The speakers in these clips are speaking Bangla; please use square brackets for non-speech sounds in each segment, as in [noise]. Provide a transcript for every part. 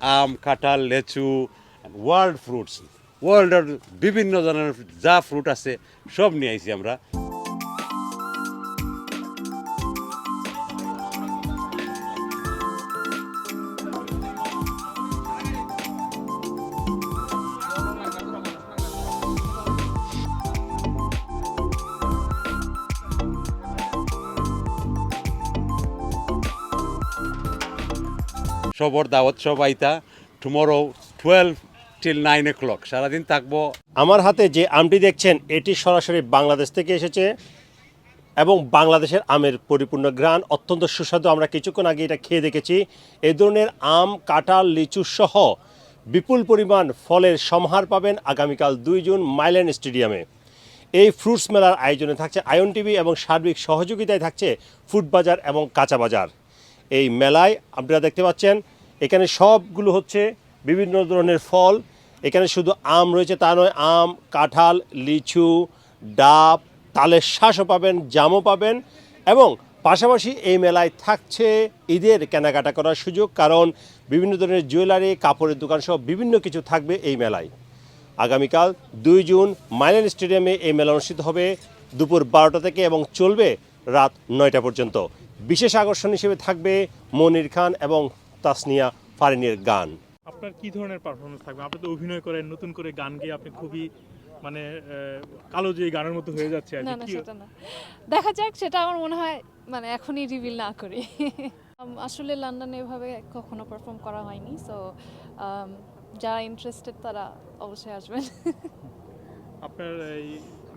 আম, কাঁঠাল, লেচু ওয়ার্ল্ড ফ্রুটস ওয়ার্ল্ডের বিভিন্ন ধরনের যা ফ্রুট আছে, সব নিয়ে আইছি আমরা। সবর দাওয়াত সব আইতা। Tomorrow twelve till nine o'clock সারাদিন থাকব। আমার হাতে যে আমটি দেখছেন, এটি সরাসরি বাংলাদেশ থেকে এসেছে এবং বাংলাদেশের আমের পরিপূর্ণ গ্রান অত্যন্ত সুস্বাদু। আমরা কিছুক্ষণ আগে এটা খেয়ে দেখেছি। এই ধরনের আম, কাঁঠাল, লিচু সহ বিপুল পরিমাণ ফলের সমাহার পাবেন আগামীকাল দুই জুন মাইল্যান্ড স্টেডিয়ামে। এই ফ্রুটস মেলার আয়োজনে থাকছে আয়ন টিভি এবং সার্বিক সহযোগিতায় থাকছে ফুড বাজার এবং কাঁচা বাজার। এই মেলায় আপনারা দেখতে পাচ্ছেন এখানে সবগুলো হচ্ছে বিভিন্ন ধরনের ফল। এখানে শুধু আম রয়েছে তা নয়, আম, কাঁঠাল, লিচু, ডাব, তালের শ্বাসও পাবেন, জামও পাবেন এবং পাশাপাশি এই মেলায় থাকছে ঈদের কেনাকাটা করার সুযোগ কারণ বিভিন্ন ধরনের জুয়েলারি, কাপড়ের দোকান সহ বিভিন্ন কিছু থাকবে এই মেলায়। আগামীকাল দুই জুন মাইলেন স্টেডিয়ামে এই মেলা অনুষ্ঠিত হবে, দুপুর বারোটা থেকে এবং চলবে রাত নয়টা পর্যন্ত। বিশেষ আকর্ষণ হিসেবে থাকবে মনির খান এবং তাসনিয়া ফারিনের গান। আপনার কি ধরনের পারফরমেন্স থাকবে? আপনি তো অভিনয় করেন নতুন করে গান গিয়ে আপনি খুবই মানে কালো যে গানের মতো হয়ে যাচ্ছে আর না কি। না সেটা না। দেখা যাক সেটা আমার মনে হয় মানে এখনই রিভিল না করি। আসলে লন্ডনে এভাবে কখনো পারফর্ম করা হয়নি সো যারা ইন্টারেস্টেড তারা অবশ্যই আসবেন। আপনার এই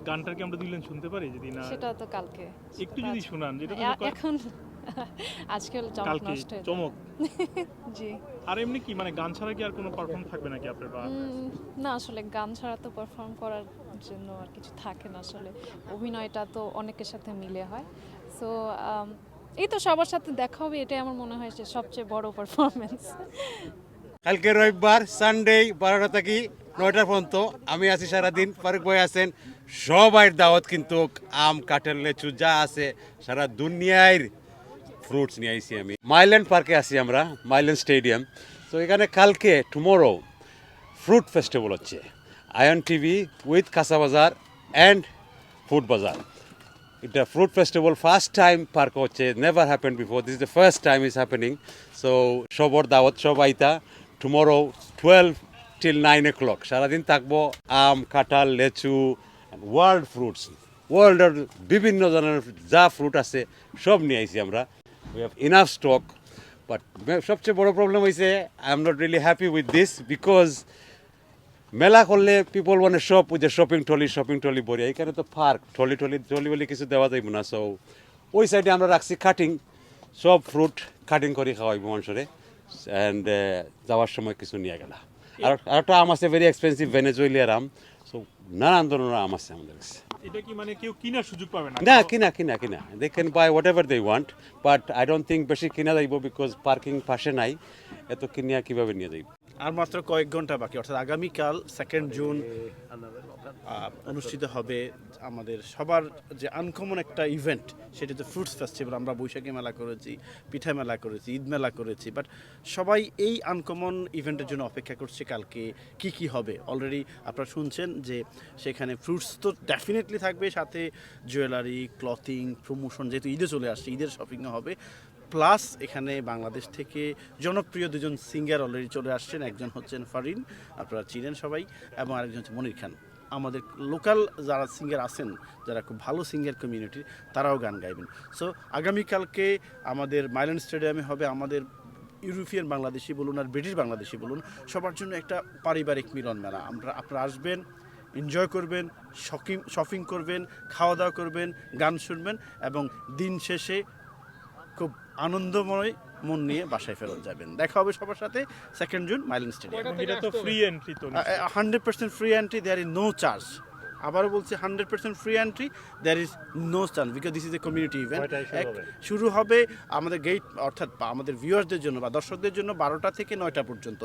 গানটার কি আমরা দুইলেন শুনতে পারি যদি না? সেটা তো কালকে। একটু যদি শোনান যেটা তো এখন [laughs] আজকে চমক কালকে নষ্ট হয়ে চমক। [laughs] জি। আর এমনি কি মানে গান ছাড়া কি আর কোনো পারফর্ম থাকবে নাকি আপনার বা উম, না আসলে গান ছাড়া তো পারফর্ম করার জন্য আর কিছু থাকে না আসলে। অভিনয়টা তো অনেকের সাথে মিলে হয়। সো এই তো সবার সাথে দেখা হবে এটাই আমার মনে হয় যে সবচেয়ে বড় পারফরমেন্স কালকে রবিবার সানডে বারোটা থেকে নয়টা পর্যন্ত আমি আছি সারাদিন ফারুক ভাই আছেন। সবাই দাওয়াত কিন্তু আম কাঁঠাল লেচু যা আছে সারা দুনিয়ার ফ্রুটস নিয়ে আইছি আমি। মাইল্যান্ড পার্কে আছি আমরা মাইল্যান্ড স্টেডিয়াম তো এখানে কালকে টুমোরো ফ্রুট ফেস্টিভ্যাল হচ্ছে। আয়ন টিভি উইথ কাঁচা বাজার অ্যান্ড ফুড বাজার এটা fruit festival first time park হচ্ছে never happen before this the first time is happening so সবর দাওয়াত, সব আইতা। Tomorrow twelve till nine o'clock সারাদিন থাকব আম, কাঁঠাল, লেচু ওয়ার্ল্ড ফ্রুটস ওয়ার্ল্ডের বিভিন্ন ধরনের যা ফ্রুট আছে, সব নিয়ে আইছি আমরা। We have enough stock but সবচেয়ে বড় প্রবলেম হয়েছে I am not really happy with this because মেলা করলে পিপল মানে শপ ওই যে শপিং ট্রলি শপিং ট্রলি বড়ি এখানে তো পার্ক ট্রলি ট্রলি ট্রলি বলে কিছু দেওয়া যাইব না সো ওই সাইডে আমরা রাখছি কাটিং সব ফ্রুট কাটিং করে খাওয়াইব মানুষরে অ্যান্ড যাওয়ার সময় কিছু নিয়ে গেলা। আর আর একটা আম আছে ভেরি এক্সপেন্সিভ ভেনেজুয়েলিয়ার আম। সো নানান ধরনের আম আছে আমাদের কাছে। এটা কি মানে কেউ কিনার সুযোগ পাবে না? না কিনা কিনা কিনা। They can buy whatever they want but I don't think বেশি কিনা যাইব বিকজ পার্কিং পাশে নাই। এত কিনিয়া কীভাবে নিয়ে যাইব? আর মাত্র কয়েক ঘণ্টা বাকি। অর্থাৎ আগামীকাল সেকেন্ড জুন অনুষ্ঠিত হবে আমাদের সবার যে আনকমন একটা ইভেন্ট সেটা তো ফ্রুটস ফেস্টিভ্যাল আমরা বৈশাখী মেলা করেছি, পিঠা মেলা করেছি, ঈদ মেলা করেছি বাট সবাই এই আনকমন ইভেন্টের জন্য অপেক্ষা করছে কালকে কি কি হবে। অলরেডি আপনারা শুনছেন যে সেখানে ফ্রুটস তো ডেফিনেটলি থাকবে, সাথে জুয়েলারি ক্লথিং প্রমোশন যেহেতু ঈদে চলে আসছে, ঈদের শপিংও হবে। প্লাস এখানে বাংলাদেশ থেকে জনপ্রিয় দুজন সিঙ্গার অলরেডি চলে আসছেন। একজন হচ্ছেন ফারিন, আপনারা চিনেন সবাই, এবং আরেকজন হচ্ছে মনির খান। আমাদের লোকাল যারা সিঙ্গার আছেন, যারা খুব ভালো সিঙ্গার কমিউনিটির তারাও গান গাইবেন। সো আগামীকালকে আমাদের মাইল্যান্ড স্টেডিয়ামে হবে আমাদের ইউরোপিয়ান বাংলাদেশি বলুন আর ব্রিটিশ বাংলাদেশি বলুন, সবার জন্য একটা পারিবারিক মিলন মেলা। আমরা, আপনারা আসবেন এনজয় করবেন শপিং শপিং করবেন, খাওয়া দাওয়া করবেন, গান শুনবেন, এবং দিন শেষে খুব আনন্দময় মন নিয়ে বাসায় ফেরত যাবেন। দেখা হবে সবার সাথে সেকেন্ড জুন মাইলিন স্টেডিয়াম এটা তো ফ্রি এন্ট্রি তো hundred percent free entry there is no charge আবারও বলছি hundred percent free entry there is no chance because this is a community event শুরু হবে? আমাদের গেট অর্থাৎ আমাদের ভিউয়ার্সদের জন্য বা দর্শকদের জন্য বারোটা থেকে নয়টা পর্যন্ত।